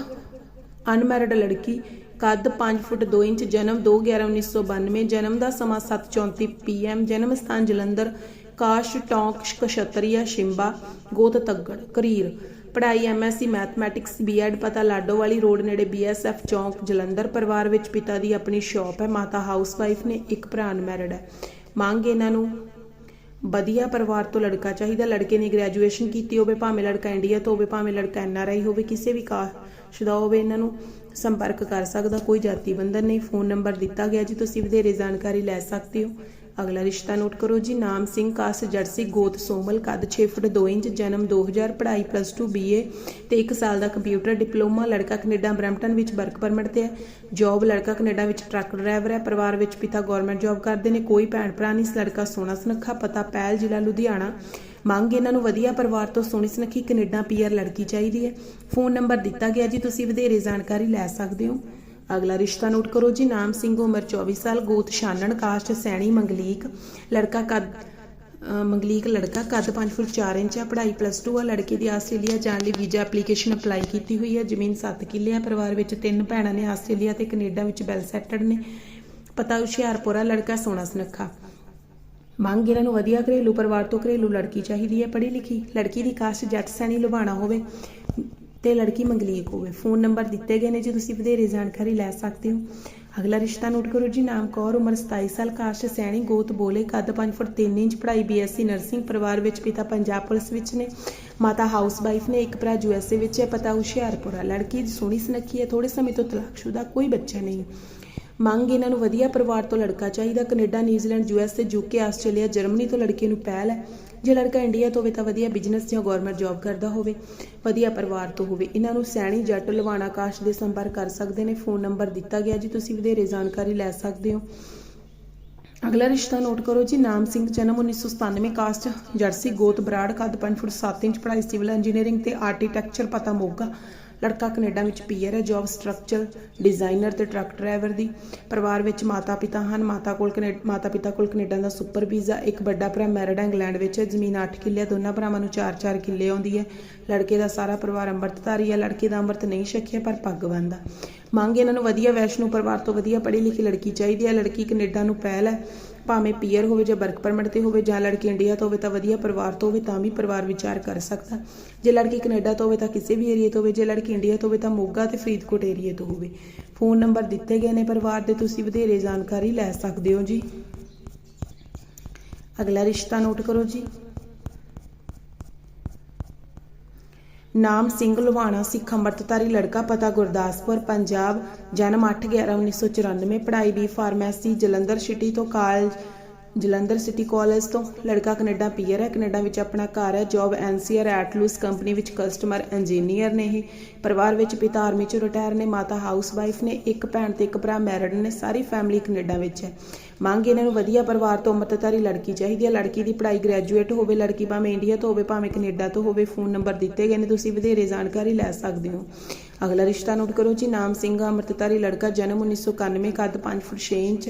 ਅਨਮੈਰਿਡ ਲੜਕੀ, ਕੱਦ 5 ਫੁੱਟ 2 ਇੰਚ, ਜਨਮ 2/11/1992 ਜਨਮ ਦਾ ਸਮਾਂ 7:34 ਪੀਐਮ ਜਨਮ ਸਥਾਨ ਜਲੰਧਰ ਕਾਸ਼, ਟੌਂਕ, ਕਸ਼ਤਰੀਆ, ਸ਼ਿੰਬਾ, ਗੋਤ, ਤੱਗੜ, ਕਰੀਰ। ਪੜ੍ਹਾਈ ਐਮਐਸਸੀ ਮੈਥਮੈਟਿਕਸ, ਬੀਐਡ, ਪਤਾ ਲਾਡੋਵਾਲੀ ਰੋਡ ਨੇੜੇ ਬੀਐਸਐਫ ਚੌਂਕ, ਜਲੰਧਰ ਪਰਿਵਾਰ ਵਿੱਚ ਪਿਤਾ ਦੀ ਆਪਣੀ ਸ਼ਾਪ ਹੈ, ਮਾਤਾ ਹਾਊਸਵਾਈਫ ਨੇ ਇੱਕ ਭਰਾ ਅਨਮੈਰਿਡ ਹੈ। ਮੰਗ ਇਹਨਾਂ ਨੂੰ, ਵਧੀਆ ਪਰਿਵਾਰ ਤੋਂ ਲੜਕਾ ਚਾਹੀਦਾ, ਲੜਕੇ ਨੇ ਗ੍ਰੈਜੂਏਸ਼ਨ ਕੀਤੀ ਹੋਵੇ, ਭਾਵੇਂ ਲੜਕਾ ਇੰਡੀਆ ਤੋਂ ਹੋਵੇ, ਭਾਵੇਂ ਲੜਕਾ ਐਨਆਰਆਈ ਹੋਵੇ, ਕਿਸੇ ਵੀ ਕਾਸ਼ਦਾ ਹੋਵੇ, ਇਹਨਾਂ ਨੂੰ ਸੰਪਰਕ ਕਰ ਸਕਦਾ, ਕੋਈ ਜਾਤੀ ਬੰਧਨ ਨਹੀਂ, ਫੋਨ ਨੰਬਰ ਦਿੱਤਾ ਗਿਆ ਜੀ, ਤੁਸੀਂ ਵਧੇਰੇ ਜਾਣਕਾਰੀ ਲੈ ਸਕਦੇ ਹੋ। ਅਗਲਾ ਰਿਸ਼ਤਾ ਨੋਟ ਕਰੋ ਜੀ, ਨਾਮ ਸਿੰਘ ਕਾਸ, ਜਰਸੀ ਗੋਤ, ਸੋਮਲ ਕੱਦ 6 ਫੁੱਟ 2 ਇੰਚ, ਜਨਮ 2000 ਪੜ੍ਹਾਈ ਪਲੱਸ 2 ਬੀਏ ਤੇ 1 ਸਾਲ ਦਾ ਕੰਪਿਊਟਰ ਡਿਪਲੋਮਾ ਲੜਕਾ ਕੈਨੇਡਾ ਬਰੈਂਪਟਨ ਵਿੱਚ ਵਰਕ ਪਰਮਿਟ ਤੇ ਹੈ। ਜੌਬ ਲੜਕਾ ਕੈਨੇਡਾ ਵਿੱਚ ਟਰੱਕ ਡਰਾਈਵਰ ਹੈ। ਪਰਿਵਾਰ ਵਿੱਚ ਪਿਤਾ ਗਵਰਨਮੈਂਟ ਜੌਬ ਕਰਦੇ ਨੇ, ਕੋਈ ਭੈਣ ਭਰਾ ਨਹੀਂ ਇਸ ਲੜਕਾ ਸੋਹਣਾ ਸੁਨੱਖਾ, ਪਤਾ ਪਹਿਲ ਜ਼ਿਲ੍ਹਾ ਲੁਧਿਆਣਾ। ਮੰਗ ਇਹਨਾਂ ਨੂੰ ਵਧੀਆ ਪਰਿਵਾਰ ਤੋਂ ਸੋਹਣੀ ਸੁਨੱਖੀ ਕੈਨੇਡਾ ਪੀਆਰ ਲੜਕੀ ਚਾਹੀਦੀ ਹੈ। ਫੋਨ ਨੰਬਰ ਦਿੱਤਾ ਗਿਆ ਜੀ, ਤੁਸੀਂ ਵਧੇਰੇ ਜਾਣਕਾਰੀ ਲੈ ਸਕਦੇ ਹੋ। ਅਗਲਾ ਰਿਸ਼ਤਾ ਨੋਟ ਕਰੋ ਜੀ। ਨਾਮ ਸਿੰਘ, ਉਮਰ 24 ਸਾਲ, ਗੋਤ ਛਾਨਣ ਕਾਸਟ ਸੈਣੀ, ਮੰਗਲੀਕ ਲੜਕਾ ਕੱਦ ਮੰਗਲੀਕ ਲੜਕਾ ਕੱਦ 5 ਫੁੱਟ 4 ਇੰਚ ਹੈ ਪੜ੍ਹਾਈ ਪਲੱਸ 2 ਆ। ਲੜਕੇ ਦੀ ਆਸਟ੍ਰੇਲੀਆ ਜਾਣ ਲਈ ਵੀਜ਼ਾ ਐਪਲੀਕੇਸ਼ਨ ਅਪਲਾਈ ਕੀਤੀ ਹੋਈ ਹੈ ਜ਼ਮੀਨ 7 ਕਿੱਲੇ ਹੈ ਪਰਿਵਾਰ ਵਿੱਚ ਤਿੰਨ ਭੈਣਾਂ ਨੇ, ਆਸਟ੍ਰੇਲੀਆ ਤੇ ਕੈਨੇਡਾ ਵਿੱਚ ਵੈਲ ਸੈਟਲਡ ਨੇ। ਪਤਾ ਹੁਸ਼ਿਆਰਪੁਰਾ ਲੜਕਾ ਸੋਹਣਾ ਸੁਨੱਖਾ। ਮੰਗ ਇਹਨਾਂ ਨੂੰ ਵਧੀਆ ਘਰੇਲੂ ਪਰਿਵਾਰ ਤੋਂ ਘਰੇਲੂ ਲੜਕੀ ਚਾਹੀਦੀ ਹੈ ਪੜ੍ਹੀ ਲਿਖੀ ਲੜਕੀ ਦੀ ਕਾਸਟ ਜੱਟ ਸੈਣੀ ਲੁਬਾਣਾ ਹੋਵੇ। ਤੇ ਲੜਕੀ ਮੰਗਲੀਕ ਹੋਵੇ। ਫੋਨ ਨੰਬਰ ਦਿੱਤੇ ਗਏ ਨੇ, ਜੀ ਤੁਸੀਂ ਵਧੇਰੇ ਜਾਣਕਾਰੀ ਲੈ ਸਕਦੇ ਹੋ। ਅਗਲਾ ਰਿਸ਼ਤਾ ਨੋਟ ਕਰੋ ਜੀ, ਨਾਮ ਕੌਰ, ਉਮਰ 27 ਸਾਲ ਕਾਸਟ ਸੈਣੀ, ਗੋਤ ਬੋਲੇ, ਕੱਦ 5 ਫੁੱਟ 3 ਇੰਚ, ਪੜ੍ਹਾਈ ਬੀਐਸਸੀ ਨਰਸਿੰਗ, ਪਰਿਵਾਰ ਵਿੱਚ ਪਿਤਾ ਪੰਜਾਬ ਪੁਲਿਸ ਵਿੱਚ ਨੇ, ਮਾਤਾ ਹਾਊਸ ਵਾਈਫ ਨੇ, ਇੱਕ ਭਰਾ ਯੂਐਸਏ ਵਿੱਚ ਹੈ, ਪਤਾ ਹੁਸ਼ਿਆਰਪੁਰਾ ਲੜਕੀ ਦੀ ਸੋਹਣੀ ਸੁਨੱਖੀ ਹੈ ਥੋੜੇ ਸਮੇਂ ਤੋਂ ਤਲਾਕਸ਼ੁਦਾ, ਕੋਈ ਬੱਚਾ ਨਹੀਂ। ਮੰਗ ਇਹਨਾਂ ਨੂੰ ਵਧੀਆ ਪਰਿਵਾਰ ਤੋਂ ਲੜਕਾ ਚਾਹੀਦਾ। Canada, New Zealand USA UK Australia, Germany ਤੋਂ ਲੜਕੇ ਨੂੰ ਪਹਿਲ ਹੈ। ਜੇ ਲੜਕਾ ਇੰਡੀਆ ਤੋਂ ਹੋਵੇ ਤਾਂ ਵਧੀਆ ਬਿਜ਼ਨਸ ਜਾਂ ਗਵਰਨਮੈਂਟ ਜੌਬ ਕਰਦਾ ਹੋਵੇ, ਵਧੀਆ ਪਰਿਵਾਰ ਤੋਂ ਹੋਵੇ। ਇਹਨਾਂ ਨੂੰ ਸੈਣੀ ਜੱਟ ਲਵਾਣਾ ਕਾਸ਼ ਦੇ ਸੰਪਰਕ ਕਰ ਸਕਦੇ ਨੇ। ਫੋਨ ਨੰਬਰ ਦਿੱਤਾ ਗਿਆ ਜੀ, ਤੁਸੀਂ ਵਧੇਰੇ ਜਾਣਕਾਰੀ ਲੈ ਸਕਦੇ ਹੋ। ਅਗਲਾ ਰਿਸ਼ਤਾ ਨੋਟ ਕਰੋ ਜੀ, ਨਾਮ ਸਿੰਘ, ਜਨਮ 1997 ਕਾਸਟ, ਜਰਸੀ, ਗੋਤ, ਬਰਾੜ, ਕੱਦ 5 ਫੁੱਟ 7 ਇੰਚ, ਪੜ੍ਹਾਈ ਸਿਵਲ ਇੰਜੀਨੀਅਰਿੰਗ ਤੇ ਆਰਕੀਟੈਕਚਰ ਪਤਾ ਮੋਗਾ। ਲੜਕਾ ਕੈਨੇਡਾ ਵਿੱਚ ਪੀਅਰ ਹੈ ਜੌਬ ਸਟਰਕਚਰ ਡਿਜ਼ਾਈਨਰ ਤੇ ਟਰੱਕ ਡਰਾਈਵਰ ਦੀ ਪਰਿਵਾਰ ਵਿੱਚ ਮਾਤਾ ਪਿਤਾ ਹਨ। ਮਾਤਾ ਕੋਲ ਕੈਨੇਡਾ ਮਾਤਾ ਪਿਤਾ ਕੋਲ ਕੈਨੇਡਾ ਦਾ ਸੁਪਰ ਵੀਜ਼ਾ ਇੱਕ ਵੱਡਾ ਭਰਾ ਮੈਰਿਡ ਇੰਗਲੈਂਡ ਵਿੱਚ ਹੈ। ਜ਼ਮੀਨ 8 ਕਿੱਲੇ ਦੋਨਾਂ ਭਰਾਵਾਂ ਨੂੰ 4-4 ਕਿੱਲੇ ਆਉਂਦੀ ਹੈ। ਲੜਕੇ ਦਾ ਸਾਰਾ ਪਰਿਵਾਰ ਅੰਮ੍ਰਿਤਧਾਰੀ ਹੈ। ਲੜਕੇ ਦਾ ਅੰਮ੍ਰਿਤ ਨਹੀਂ ਛਕਿਆ, ਪਰ ਪੱਗ ਬੰਨਦਾ। ਮੰਗ ਇਹਨਾਂ ਨੂੰ ਵਧੀਆ ਵੈਸ਼ਨੂ ਪਰਿਵਾਰ ਤੋਂ ਵਧੀਆ ਪੜ੍ਹੀ ਲਿਖੀ ਲੜਕੀ ਚਾਹੀਦੀ ਹੈ। ਲੜਕੀ ਕੈਨੇਡਾ ਨੂੰ ਪਹਿਲ ਹੈ। ਭਾਵੇਂ ਪੀਅਰ ਹੋਵੇ ਜਾਂ ਵਰਕ ਪਰਮਿਟ ਤੇ ਹੋਵੇ, ਜਾਂ ਲੜਕੀ ਇੰਡੀਆ ਤੋਂ ਹੋਵੇ ਤਾਂ ਵਧੀਆ ਪਰਿਵਾਰ ਤੋਂ ਹੋਵੇ ਤਾਂ ਵੀ ਪਰਿਵਾਰ ਵਿਚਾਰ ਕਰ ਸਕਦਾ। ਜੇ ਲੜਕੀ ਕੈਨੇਡਾ ਤੋਂ ਹੋਵੇ ਤਾਂ ਕਿਸੇ ਵੀ ਏਰੀਆ ਤੋਂ ਹੋਵੇ, ਜੇ ਲੜਕੀ ਇੰਡੀਆ ਤੋਂ ਹੋਵੇ ਤਾਂ ਮੋਗਾ ਤੇ ਫਰੀਦਕੋਟ ਏਰੀਆ ਤੋਂ ਹੋਵੇ। ਫੋਨ ਨੰਬਰ ਦਿੱਤੇ ਗਏ ਨੇ ਪਰਿਵਾਰ ਦੇ, ਤੁਸੀਂ ਵਧੇਰੇ ਜਾਣਕਾਰੀ ਲੈ ਸਕਦੇ ਹੋ ਜੀ। ਅਗਲਾ ਰਿਸ਼ਤਾ ਨੋਟ ਕਰੋ ਜੀ। ਨਾਮ ਸਿੰਘ ਲੁਹਾਣਾ ਸਿੱਖ ਅੰਮ੍ਰਿਤਧਾਰੀ ਲੜਕਾ ਪਤਾ ਗੁਰਦਾਸਪੁਰ, ਪੰਜਾਬ, ਜਨਮ 8/11/1994 ਪੜ੍ਹਾਈ ਵੀ ਫਾਰਮੇਸੀ ਜਲੰਧਰ ਸਿਟੀ ਤੋਂ ਕਾਲਜ ਜਲੰਧਰ ਸਿਟੀ ਕਾਲਜ ਤੋਂ। ਲੜਕਾ ਕੈਨੇਡਾ ਪੀਅਰ ਹੈ। ਕੈਨੇਡਾ ਵਿੱਚ ਆਪਣਾ ਘਰ ਹੈ। ਜੌਬ ਐਨਸੀਆਰ ਐਟਲੂਸ ਕੰਪਨੀ ਵਿੱਚ ਕਸਟਮਰ ਇੰਜੀਨੀਅਰ ਨੇ ਇਹ। ਪਰਿਵਾਰ ਵਿੱਚ ਪਿਤਾ ਆਰਮੀ ਚੋਂ ਰਿਟਾਇਰ ਨੇ। ਮਾਤਾ ਹਾਊਸਵਾਈਫ ਨੇ। ਇੱਕ ਭੈਣ ਤੇ ਇੱਕ ਭਰਾ ਮੈਰਿਡ ਨੇ। ਸਾਰੀ ਫੈਮਿਲੀ ਕੈਨੇਡਾ ਵਿੱਚ ਹੈ। ਮੰਗ ਇਹਨਾਂ ਨੂੰ ਵਧੀਆ ਪਰਿਵਾਰ ਤੋਂ ਅੰਮ੍ਰਿਤਧਾਰੀ ਲੜਕੀ ਚਾਹੀਦੀ ਹੈ। ਲੜਕੀ ਦੀ ਪੜ੍ਹਾਈ ਗ੍ਰੈਜੂਏਟ ਹੋਵੇ, ਲੜਕੀ ਭਾਵੇਂ ਇੰਡੀਆ ਤੋਂ ਹੋਵੇ, ਭਾਵੇਂ ਕੈਨੇਡਾ ਤੋਂ ਹੋਵੇ ਫੋਨ ਨੰਬਰ ਦਿੱਤੇ ਗਏ ਨੇ। ਤੁਸੀਂ ਵਧੇਰੇ ਜਾਣਕਾਰੀ ਲੈ ਸਕਦੇ ਹੋ। ਅਗਲਾ ਰਿਸ਼ਤਾ ਨੋਟ ਕਰੋ ਜੀ। ਨਾਮ ਸਿੰਘ ਅੰਮ੍ਰਿਤਧਾਰੀ ਲੜਕਾ, ਜਨਮ 1991 ਕੱਦ 5 ਫੁੱਟ 6 ਇੰਚ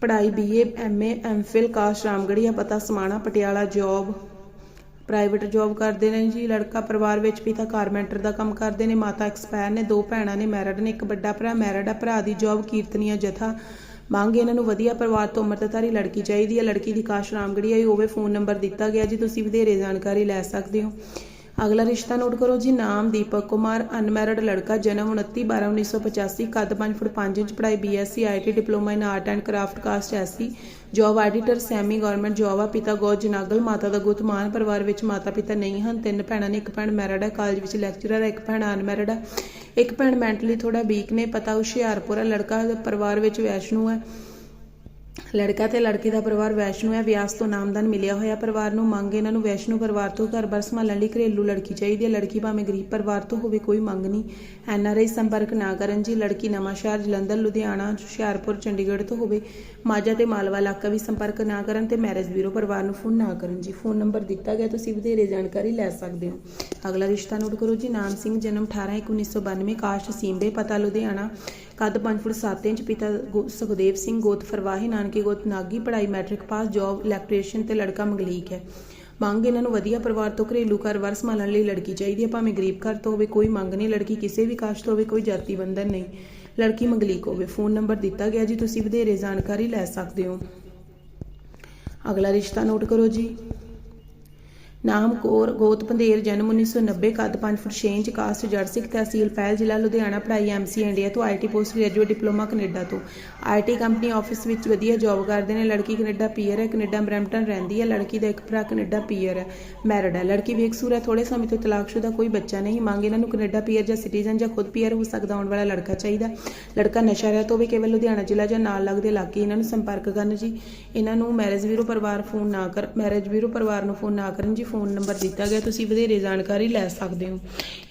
ਪੜ੍ਹਾਈ BA MA MPhil caste Ramgarhia ਪਤਾ Samana, Patiala job private job ਕਰਦੇ ਨੇ ਜੀ, ਲੜਕਾ ਪਰਿਵਾਰ ਵਿੱਚ ਪਿਤਾ ਕਾਰਪੈਂਟਰ ਦਾ ਕੰਮ ਕਰਦੇ ਨੇ, ਮਾਤਾ ਐਕਸਪਾਇਰ ਨੇ, ਦੋ ਭੈਣਾਂ ਨੇ ਮੈਰਿਡ ਨੇ, ਇੱਕ ਵੱਡਾ ਭਰਾ ਮੈਰਿਡ ਆ, ਭਰਾ ਦੀ ਜੌਬ ਕੀਰਤਨੀਆ, ਜਥਾ। ਮੰਗ ਇਹਨਾਂ ਨੂੰ ਵਧੀਆ ਪਰਿਵਾਰ ਤੋਂ ਅੰਮ੍ਰਿਤਧਾਰੀ ਲੜਕੀ ਚਾਹੀਦੀ ਹੈ। ਲੜਕੀ ਦੀ ਕਾਸ਼ ਰਾਮਗੜੀਆ ਹੀ ਹੋਵੇ ਫੋਨ ਨੰਬਰ ਦਿੱਤਾ ਗਿਆ ਜੀ, ਤੁਸੀਂ ਵਧੇਰੇ ਜਾਣਕਾਰੀ ਲੈ ਸਕਦੇ ਹੋ। ਅਗਲਾ ਰਿਸ਼ਤਾ ਨੋਟ ਕਰੋ ਜੀ, ਨਾਮ ਦੀਪਕ ਕੁਮਾਰ, ਅਨਮੈਰਿਡ ਲੜਕਾ, ਜਨਮ 29 12 1985 ਕੱਦ 5 ਫੁੱਟ 5 ਇੰਚ, ਪੜ੍ਹਾਈ BSc IT diploma in art and craft, caste SC, job editor, semi government job ਆ, ਪਿਤਾ ਗੌਜ ਜਨਾਗਲ, ਮਾਤਾ ਦਾ ਗੁਤਮਾਨ ਪਰਿਵਾਰ ਵਿੱਚ ਮਾਤਾ ਪਿਤਾ ਨਹੀਂ ਹਨ, ਤਿੰਨ ਭੈਣਾਂ ਨੇ ਇੱਕ ਭੈਣ ਮੈਰਿਡ ਹੈ ਕਾਲਜ ਵਿੱਚ ਲੈਕਚਰਰ ਹੈ ਇੱਕ ਭੈਣ ਅਨਮੈਰਿਡ ਹੈ ਇੱਕ ਭੈਣ ਮੈਂਟਲੀ ਥੋੜਾ ਵੀਕ ਨੇ, ਪਤਾ ਹੁਸ਼ਿਆਰਪੁਰ ਹੈ ਲੜਕਾ ਪਰਿਵਾਰ ਵਿੱਚ ਵੈਸ਼ਨੂ ਹੈ ਲੜਕਾ ਤੇ ਲੜਕੀ ਦਾ ਪਰਿਵਾਰ ਵੈਸ਼ਨੂ ਹੈ। ਵਿਆਸ ਤੋਂ ਨਾਮਦਾਨ ਮਿਲਿਆ ਹੋਇਆ ਪਰਿਵਾਰ ਨੂੰ ਮੰਗ ਇਹਨਾਂ ਨੂੰ ਵੈਸ਼ਨੂ ਪਰਿਵਾਰ ਤੋਂ ਘਰ-ਬਾਰ ਸੰਭਾਲਣ ਲਈ ਘਰੇਲੂ ਲੜਕੀ ਚਾਹੀਦੀ ਹੈ। ਲੜਕੀ ਭਾਵੇਂ ਗਰੀਬ ਪਰਿਵਾਰ ਤੋਂ ਹੋਵੇ, ਕੋਈ ਮੰਗ ਨਹੀਂ। ਐਨਆਰਆਈ ਸੰਪਰਕ ਨਾ ਕਰਨ ਜੀ, ਲੜਕੀ ਨਵਾਂਸ਼ਹਿਰ ਜਲੰਧਰ, ਲੁਧਿਆਣਾ, ਹੁਸ਼ਿਆਰਪੁਰ, ਚੰਡੀਗੜ੍ਹ ਤੋਂ ਹੋਵੇ, ਮਾਝਾ ਤੇ ਮਾਲਵਾ ਇਲਾਕਾ ਵੀ ਸੰਪਰਕ ਨਾ ਕਰਨ ਤੇ ਮੈਰਿਜ ਬਿਊਰੋ ਪਰਿਵਾਰ ਨੂੰ ਫੋਨ ਨਾ ਕਰਨ ਜੀ। ਫੋਨ ਨੰਬਰ ਦਿੱਤਾ ਗਿਆ, ਤੁਸੀਂ ਵਧੇਰੇ ਜਾਣਕਾਰੀ ਲੈ ਸਕਦੇ ਹੋ। ਅਗਲਾ ਰਿਸ਼ਤਾ ਨੋਟ ਕਰੋ ਜੀ, ਨਾਮ ਸਿੰਘ, ਜਨਮ 18/1992 ਕਾਸ਼ਟ, ਸੀਂਬੇ, ਪਤਾ ਲੁਧਿਆਣਾ। ਕੱਦ 5 ਫੁੱਟ 7 ਇੰਚ ਪਿਤਾ ਗੋ- ਸੁਖਦੇਵ ਸਿੰਘ ਗੋਤ ਫਰਵਾਹੀ ਨਾਨਕੇ ਗੋਤ ਨਾਗੀ ਪੜ੍ਹਾਈ ਮੈਟ੍ਰਿਕ ਪਾਸ, ਜੌਬ ਇਲੈਕਟ੍ਰੀਸ਼ੀਅਨ ਤੇ ਲੜਕਾ ਮੰਗਲੀਕ ਹੈ। ਮੰਗ ਇਹਨਾਂ ਨੂੰ ਵਧੀਆ ਪਰਿਵਾਰ ਤੋਂ ਘਰੇਲੂ ਘਰ ਵਾਰ ਸੰਭਾਲਣ ਲਈ ਲੜਕੀ ਚਾਹੀਦੀ ਹੈ। ਭਾਵੇਂ ਗਰੀਬ ਘਰ ਤੋਂ ਹੋਵੇ, ਕੋਈ ਮੰਗ ਨਹੀਂ, ਲੜਕੀ ਕਿਸੇ ਵੀ ਕਾਸ਼ਟ ਤੋਂ ਹੋਵੇ, ਕੋਈ ਜਾਤੀ ਬੰਧਨ ਨਹੀਂ। ਲੜਕੀ ਮੰਗਲੀਕ ਹੋਵੇ। ਫੋਨ ਨੰਬਰ ਦਿੱਤਾ ਗਿਆ ਜੀ, ਤੁਸੀਂ ਵਧੇਰੇ ਜਾਣਕਾਰੀ ਲੈ ਸਕਦੇ ਹੋ। ਅਗਲਾ ਰਿਸ਼ਤਾ ਨੋਟ ਕਰੋ ਜੀ। ਨਾਮ ਕੌਰ ਗੋਤ ਪੰਧੇਰ ਜਨਮ 1990 ਕੱਦ 5 ਫੁੱਟ 6 ਇੰਚ ਕਾਸਟ ਜਰਸਿਕ ਤਹਿਸੀਲ ਫੈਲ ਜ਼ਿਲ੍ਹਾ ਲੁਧਿਆਣਾ ਪੜ੍ਹਾਈ ਐਮਸੀ ਇੰਡੀਆ ਤੋਂ IT post graduate diploma Canada ਤੋਂ। ਆਈਟੀ ਕੰਪਨੀ ਆਫਿਸ ਵਿੱਚ ਵਧੀਆ ਜੌਬ ਕਰਦੇ ਨੇ। ਲੜਕੀ ਕੈਨੇਡਾ ਪੀਅਰ ਹੈ, ਕੈਨੇਡਾ ਬਰੈਂਪਟਨ ਰਹਿੰਦੀ ਹੈ। ਲੜਕੀ ਦਾ ਇੱਕ ਭਰਾ ਕੈਨੇਡਾ ਪੀਅਰ ਹੈ ਮੈਰਿਡ ਹੈ। ਲੜਕੀ ਬੇਕਸੂਰ ਹੈ ਥੋੜੇ ਸਮੇਂ ਤੋਂ ਤਲਾਕਸ਼ੁਦਾ ਕੋਈ ਬੱਚਾ ਨਹੀਂ। ਮੰਗ ਇਹਨਾਂ ਨੂੰ ਕੈਨੇਡਾ ਪੀਅਰ ਜਾਂ ਸਿਟੀਜ਼ਨ ਜਾਂ ਖੁਦ ਪੀਅਰ ਹੋ ਸਕਦਾ, ਆਉਣ ਵਾਲਾ ਲੜਕਾ ਚਾਹੀਦਾ। ਲੜਕਾ ਨਸ਼ਾ ਰਹਿਤ ਹੋਵੇ ਕੇਵਲ ਲੁਧਿਆਣਾ ਜ਼ਿਲ੍ਹਾ ਜਾਂ ਨਾਲ ਲੱਗਦੇ ਇਲਾਕੇ ਇਹਨਾਂ ਨੂੰ ਸੰਪਰਕ ਕਰਨ ਜੀ। ਇਹਨਾਂ ਨੂੰ ਮੈਰਿਜ ਬਿਊਰੋ ਪਰਿਵਾਰ ਫੋਨ ਨਾ ਕਰ ਮੈਰਿਜ ਬਿਊਰੋ ਪਰਿਵਾਰ ਨੂੰ ਫੋਨ ਨਾ ਕਰਨ ਜੀ। ਫੋਨ ਨੰਬਰ ਦਿੱਤਾ ਗਿਆ, ਤੁਸੀਂ ਵਧੇਰੇ ਜਾਣਕਾਰੀ ਲੈ ਸਕਦੇ ਹੋ।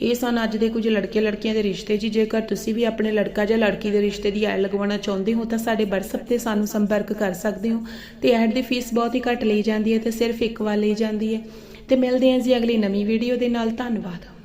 ਇਹ ਸਨ ਅੱਜ ਦੇ ਕੁਝ ਲੜਕੇ ਲੜਕੀਆਂ ਦੇ ਰਿਸ਼ਤੇ ਜੀ। ਜੇਕਰ ਤੁਸੀਂ ਵੀ ਆਪਣੇ ਲੜਕਾ ਜਾਂ ਲੜਕੀ ਦੇ ਰਿਸ਼ਤੇ ਦੀ ਐਡ ਲਗਵਾਉਣਾ ਚਾਹੁੰਦੇ ਹੋ ਹੋ ਤਾਂ ਸਾਡੇ WhatsApp ਤੇ ਸਾਨੂੰ ਸੰਪਰਕ ਕਰ ਸਕਦੇ ਹੋ ਤੇ ਐਡ ਦੀ ਫੀਸ ਬਹੁਤ ਹੀ ਘੱਟ ਲਈ ਜਾਂਦੀ ਹੈ ਤੇ ਸਿਰਫ ਇੱਕ ਵਾਰ ਲਈ ਜਾਂਦੀ ਹੈ ਤੇ ਮਿਲਦੇ ਹਾਂ ਜੀ ਅਗਲੀ ਨਵੀਂ ਵੀਡੀਓ ਦੇ ਨਾਲ, ਧੰਨਵਾਦ।